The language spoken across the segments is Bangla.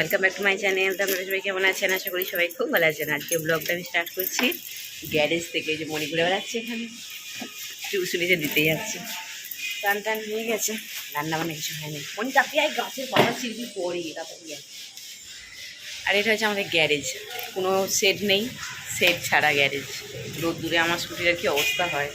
Welcome back to my channel তো আপনারা সবাই কেমন আছেন? আশা করি সবাই খুব ভালো আছেন। আজকে ব্লগটা আমি স্টার্ট করছি। গ্যারেজ থেকে যে মণি ঘুরে বেড়াচ্ছে এখানে। টিউশনিতে দিতে যাচ্ছে। টান টান হয়ে গেছে। রান্না বান্না কিছু হয়নি। মণি তাপিয়ে গাছের পাতা ছিড়বি পড়ি তাপিয়ে আর এটা হচ্ছে আমাদের গ্যারেজ কোনো সেট নেই। সেট ছাড়া গ্যারেজ রোদ দূরে আমার স্কুটির কি অবস্থা হয়?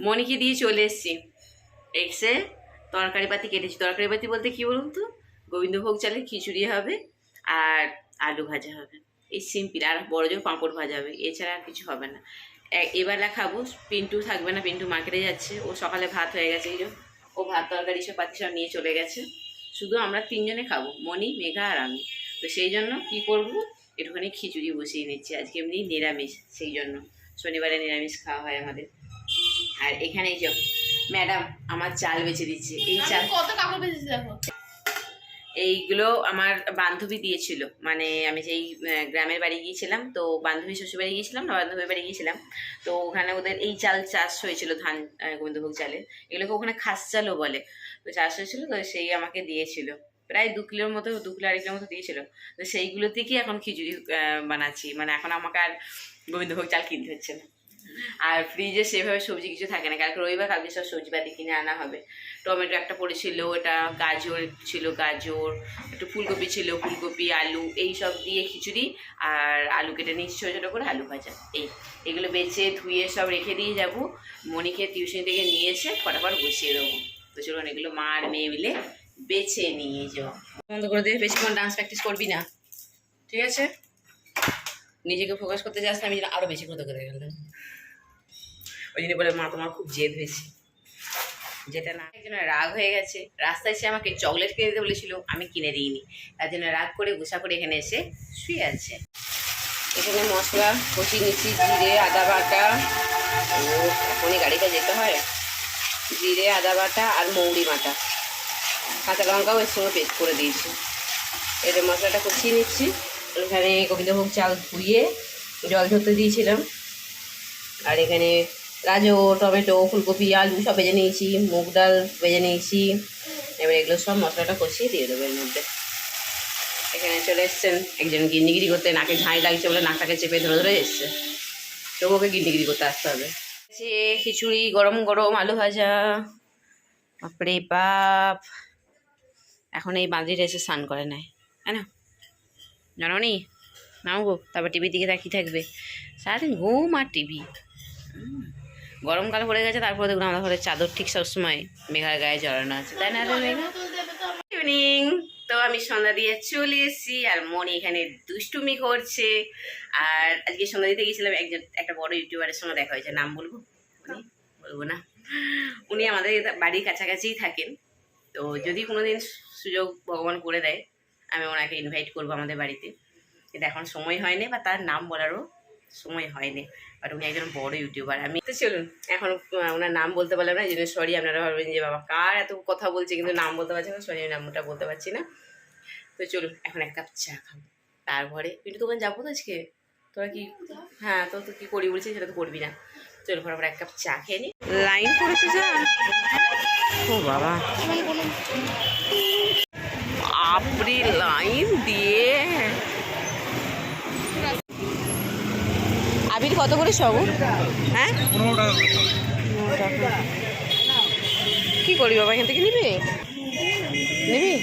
মনিকে দিয়ে চলে এসছি। এসে তরকারি পাতি কেটেছি। তরকারি পাতি বলতে কি বলুন তো? গোবিন্দভোগ চালের খিচুড়ি হবে আর আলু ভাজা হবে। এই সিম্পল। আর বড় জোর পাঁপড় ভাজা হবে। এছাড়া আর কিছু হবে না। এবেলা খাব পিন্টু থাকবে না। পিন্টু মার্কেটে যাচ্ছে। ও সকালে ভাত হয়ে গেছে। এই ও ভাত, তরকারি, সব পাতি সব নিয়ে চলে গেছে। শুধু আমরা তিনজনে খাব, মনি, মেঘা আর আমি। তো সেই জন্য কি করব? একটুখানি খিচুড়ি বসিয়ে নিচ্ছি। আজকে এমনি নিরামিষ। সেই জন্য। শনিবারে নিরামিষ খাওয়া হয় আমাদের। আর এখানে এই যে ম্যাডাম আমার চাল বেচে দিচ্ছে। এই চাল কত কাপড় বেঁচেছে দেখো। এইগুলো আমার বান্ধবী দিয়েছিল। মানে আমি যেই গ্রামের বাড়ি গিয়েছিলাম তো বান্ধবী শ্বশুর বাড়ি গিয়েছিলাম না বান্ধবীর বাড়ি গিয়েছিলাম তো ওখানে ওদের এই চাল চাষ হয়েছিল ধান গোবিন্দভোগ চালের। এগুলোকে ওখানে খাস চালও বলে। তো চাষ হয়েছিল তো সেই আমাকে দিয়েছিল। প্রায় দু কিলোর মতো দু কিলো আড়াই কিলোর মতো দিয়েছিল। তো সেইগুলো থেকেই এখন খিচুড়ি বানাচ্ছি। মানে এখন আমাকে আর গোবিন্দভোগ চাল কিনতে হচ্ছে না। আর ফ্রিজে সেভাবে সবজি কিছু থাকে না। কালকে রবিবার কালকে সব সবজিপাতি কিনে আনা হবে। টমেটো একটা পড়েছিল এটা গাজর ছিল, গাজর, একটু ফুলকপি ছিল, ফুলকপি, আলু, এই সব দিয়ে খিচুড়ি আর আলু কেটে নিয়েছি ছোটো ছোটো করে আলু ভাজা। এই এগুলো বেছে ধুয়ে সব রেখে দিয়ে যাব। মনিকে টিউশন থেকে নিয়ে এসে ফটাফট বসিয়ে দেবো। তো চলুন এগুলো মা আর মেয়ে মিলে বেছে নিয়ে যাও বন্ধ করে দিয়ে বেশিক্ষণ ডান্স প্র্যাকটিস করবি না। ঠিক আছে? নিজেকে ফোকাস করতে যাস না, আমি আরও বেশি করে গেলাম ওই জন্য বলে, মা, তোমার খুব জেদ হয়েছে। যেটা না, একজনের রাগ হয়ে গেছে। রাস্তায় সে আমাকে চকলেট কিনে দিতে বলেছিল, আমি কিনে দিইনি। তার জন্য রাগ করে গুছা করে এখানে এসে শুয়ে আছে। এখানে মশলা কষিয়ে নিচ্ছি, জিরে, আদা বাটা। ও এখনই গাড়িটা যেতে হয়। জিরে, আদা বাটা আর মৌরি বাটা। কাঁচা লঙ্কাও এর সঙ্গে পেস্ট করে দিয়েছি। এটা মশলাটা কষিয়ে নিচ্ছি। এখানে গোবিন্দভোগ চাল ধুয়ে জল ধরতে দিয়েছিলাম। আর এখানে গাজর, টমেটো, ফুলকপি, আলু সব ভেজে নিয়েছি, মুগ ডাল ভেজে নিয়েছি। এবার এগুলো সব মশলাটা কষিয়ে দিয়ে দেবো এর মধ্যে। এখানে চলে এসছেন একজন গিন্ডিগিরি করতে, নাকে ঝাঁই লাগছে বলে নাকটাকে চেপে ধরে ধরে এসছে। তবু ওকে গিন্ডিগিরি করতে আসতে হবে। সে খিচুড়ি, গরম গরম আলু ভাজা। বাপরে বাপ। এখন এই বাঁধড়িটা এসে স্নান করে নেয়, তাই না? জানো নি নাও গো, তারপর টিভির দিকে তাকিয়ে থাকবে। সারাদিন ঘুম আর টিভি। গরমকাল পড়ে গেছে, তারপরে দেখুন আমাদের ঘরে চাদর ঠিক সবসময় মেঘার গায়ে জড়ানো আছে, তাই না ইভিনিং তো আমি সন্ধ্যা দিয়ে চলে এসেছি, আর মনি এখানে দুষ্টুমি করছে। আর আজকে সন্ধ্যা দিতে গেছিলাম একজন, একটা বড় ইউটিউবারের সঙ্গে দেখা হয়েছে, নাম বলব? বলব না। উনি আমাদের বাড়ির কাছাকাছিই থাকেন। তো যদি কোনো কোনোদিন সুযোগ ভগবান করে দেয়, আমি ওনাকে ইনভাইট করব আমাদের বাড়িতে। কিন্তু এখন সময় হয়নি, বা তার নাম বলারও সময় হয়নি। বাট উনি একজন বড় ইউটিউবার। আমি তো চলুন এখন ওনার নাম বলতে পারলাম না এই জন্য সরি আপনারা ভাববেন যে বাবা কার এত কথা বলছে কিন্তু নাম বলতে পারছি না সরি নামটা বলতে পারছি না। তো চলুন এখন এক কাপ চা খাব। তারপরে পিন্টু দোকান যাব তো আজকে? তোরা কি হ্যাঁ তো তুই কি করবি বলছিস সেটা তো করবি না। চলো ফটাফট এক কাপ চা খেয়ে নি লাইন পড়েছে যা। ও বাবা। আপনি লাইন দিয়ে আবির কত করে সব? হ্যাঁ? কি করবি বাবা, এখান থেকে নিবি? নিবি?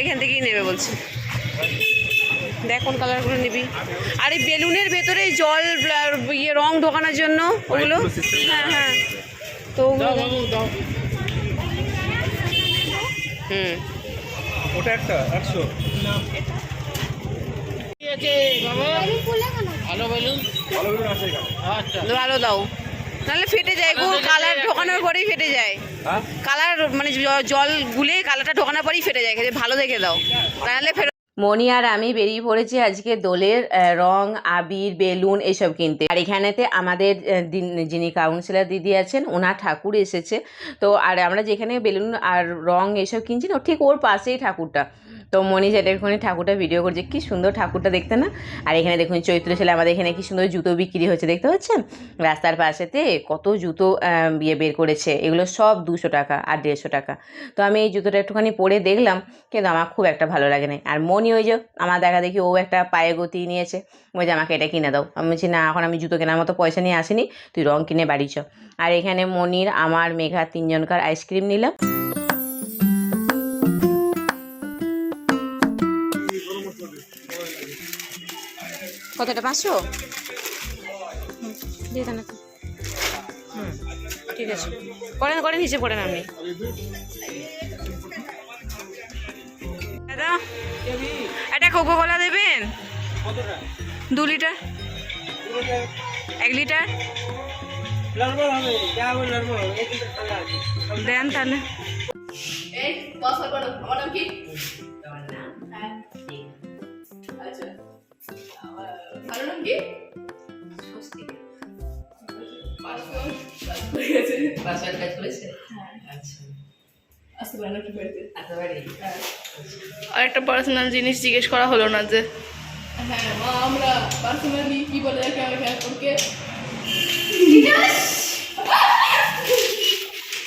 এখান থেকেই নেবে বলছি। দেখ কোন কালারগুলো নিবি। আর এই বেলুনের ভেতরে জল ইয়ে রং ঢোকানোর জন্য ওগুলো? হ্যাঁ হ্যাঁ। তো ওগুলো হুম। ওটা একটা, একশো। ভালো বেলুন। আচ্ছা। ভালো দাও। নাহলে ফেটে যায় গো কালার ঢোকানোর পরেই ফেটে যায়। হ্যাঁ? কালার মানে জল গুলে কালারটা ঢোকানোর পরেই ফেটে যায় ভালো দেখে দাও। নাহলে মনি আর আমি বেরিয়ে পড়েছি আজকে দোলের রং আবির বেলুন এসব কিনতে। আর এখানেতে আমাদের দিন- যিনি কাউন্সিলর দিদি আছেন ওনার ঠাকুর এসেছে। তো আর আমরা যেখানে বেলুন আর রং এসব কিনছি না ঠিক ওর পাশেই ঠাকুরটা। তো মনি এখানে ঠাকুরটা ভিডিও করছে, কি সুন্দর ঠাকুরটা দেখতে না? আর এখানে দেখুন চৈত্র ছেলে আমাদের এখানে কি সুন্দর জুতো বিক্রি হচ্ছে, দেখতে পাচ্ছেন? রাস্তার পাশেতে কত জুতো ইয়ে বের করেছে, এগুলো সব দুশো টাকা আর দেড়শো টাকা। তো আমি এই জুতোটা একটুখানি পরে দেখলাম, কিন্তু আমার খুব একটা ভালো লাগে না আর মনি ওই যে আমার দেখা দেখি ও একটা পায়ে গতি নিয়েছে ওই যে আমাকে এটা কিনে দাও। আমি বলছি, না, এখন আমি জুতো কেনার মতো পয়সা নিয়ে আসিনি, তুই রং কিনে বাড়ি চ। আর এখানে মনির, আমার, মেঘা তিনজনকার আইসক্রিম নিলাম। কতটা? পাঁচশো? দিয়ে দেন। হুম, ঠিক আছে। করেন করেন হিসেব করেন আপনি। দাদা একটা কোকো কোলা দেবেন? দু লিটার? এক লিটার? দেন তাহলে। এই নাম কি? বাসার কাজ করেছে? না কি বাড়িতে? একেবারে আর একটা পার্সোনাল জিনিস জিজ্ঞেস করা হলো না যে? হ্যাঁ মা আমরা পার্সোনালি কি বলে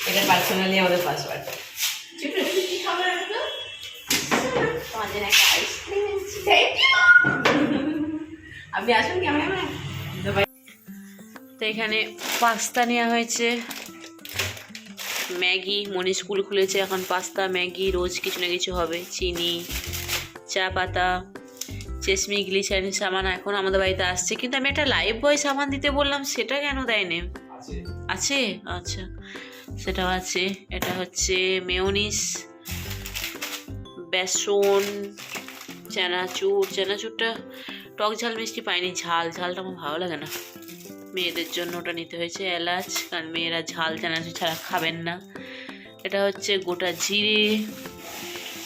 এটা পার্সোনালি আমাদের পাসওয়ার্ড আইসক্রিম আপনি আসুন কেমন তো এখানে পাস্তা নেওয়া হয়েছে। ম্যাগি মনি স্কুল খুলেছে এখন পাস্তা ম্যাগি রোজ কিছু না কিছু হবে। চিনি চা পাতা চেসমি গ্লিচারিন সামান এখন আমাদের বাড়িতে আসছে। কিন্তু আমি একটা লাইফ বয় সামান দিতে বললাম সেটা কেন দেয়নি? আছে? আচ্ছা সেটাও আছে। এটা হচ্ছে মেয়নিস বেসন চানাচুর। চানাচুরটা টক ঝাল মিষ্টি পাইনি, ঝাল, ঝালটা আমার ভালো লাগে না। মেয়েদের জন্য ওটা নিতে হয়েছে এলাচ, কারণ মেয়েরা ঝাল চানাচুর ছাড়া খাবেন না। এটা হচ্ছে গোটা জিরে,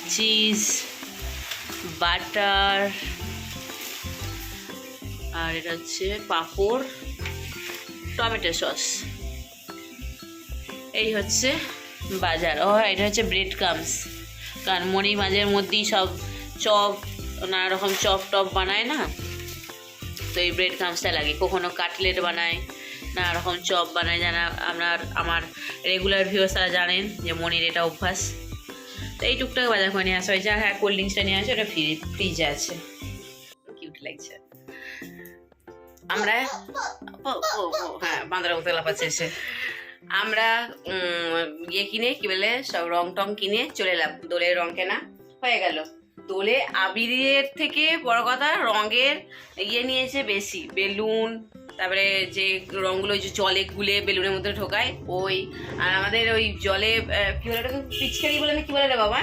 চিজ, বাটার, আর এটা হচ্ছে পাঁপড়, টমেটো সস। এই হচ্ছে বাজার। ও, এটা হচ্ছে ব্রেড কামস কারণ মনি মাঝের মধ্যেই সব চপ নানা রকম চপ টপ বানায় না? তো এই ব্রেড কামসটা লাগে। কখনো কাটলেট বানায় নানা রকম চপ বানায়। জানা আপনার, আমার রেগুলার ভিউসারা জানেন যে মনির এটা অভ্যাস। তো এই টুকটাক বাজার করে নিয়ে আসা হয়েছে। আর হ্যাঁ কোল্ড ড্রিঙ্কসটা নিয়ে আসে, ওটা ফ্রি ফ্রিজে আছে। কিউট লাগছে। আমরা হ্যাঁ বাঁদরা উতলা লাফাচ্ছে এসে আমরা ইয়ে কিনে, কি বলে, সব রং টং কিনে চলে এলাম। দোলের রং কেনা হয়ে গেল। দোলে আবিরের থেকে বড় কথা রঙের ইয়ে নিয়েছে বেশি বেলুন তারপরে যে রঙগুলো ওই যে জলে গুলে বেলুনের মধ্যে ঢোকায় ওই আর আমাদের ওই জলে কি বলে ওটাকে পিচকারি বলে না কি বলে রে বাবা?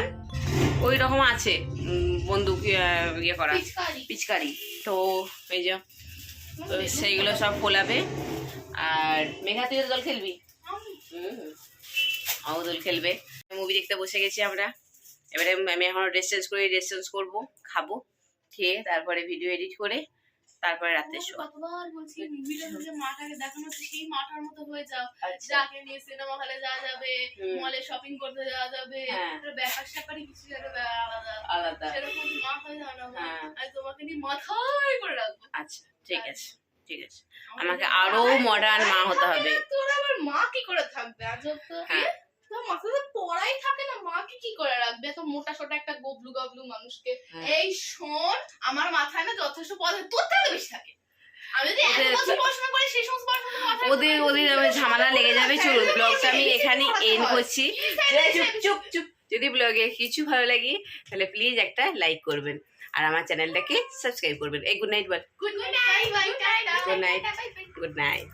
ওই রকম আছে বন্দুক ইয়ে করা। পিচকারি। তো এই যে সেইগুলো সব ফোলাবে। আর মেঘা তুই দল খেলবি? হুম দোল খেলবে। মুভি দেখতে বসে গেছি আমরা। এবারে আমি এখন ড্রেস চেঞ্জ করে ড্রেস চেঞ্জ করব খাব খেয়ে তারপরে ভিডিও এডিট করে তারপরে রাতে শো কতবার বলছি মুভিটা যে মাটাকে দেখানো সেই মাটার মতো হয়ে যাও। আচ্ছা। যাকে নিয়ে সিনেমা হলে যাওয়া যাবে মলে শপিং করতে যাওয়া যাবে হ্যাঁ। ব্যাপার কিছু আলাদা। আলাদা। সেরকম মা হয়ে যাও না। আমি তোমাকে নিয়ে মাথায় করে রাখব। আচ্ছা ঠিক আছে ঠিক আছে। আমাকে আরও মডার্ন মা হতে হবে। তোর আবার মা কি করে থাকবে? আজব তো। হ্যাঁ। মাথায় পড়াই থাকে না মা কি করে রাখবে এত মোটা সোটা একটা গবলু গবলু মানুষকে হ্যাঁ। এই শোন আমার মাথায় না যথেষ্ট পড়া তোর থেকে বেশি থাকে ওদের- ওদের ঝামেলা লেগে যাবে চলুন ব্লগটা আমি এখানেই এন্ড করছি চুপ চুপ চুপ যদি ব্লগে কিছু ভালো লাগে তাহলে প্লিজ একটা লাইক করবেন আর আমার চ্যানেলটাকে সাবস্ক্রাইব করবেন এই গুড নাইট বল good night Good night. Good night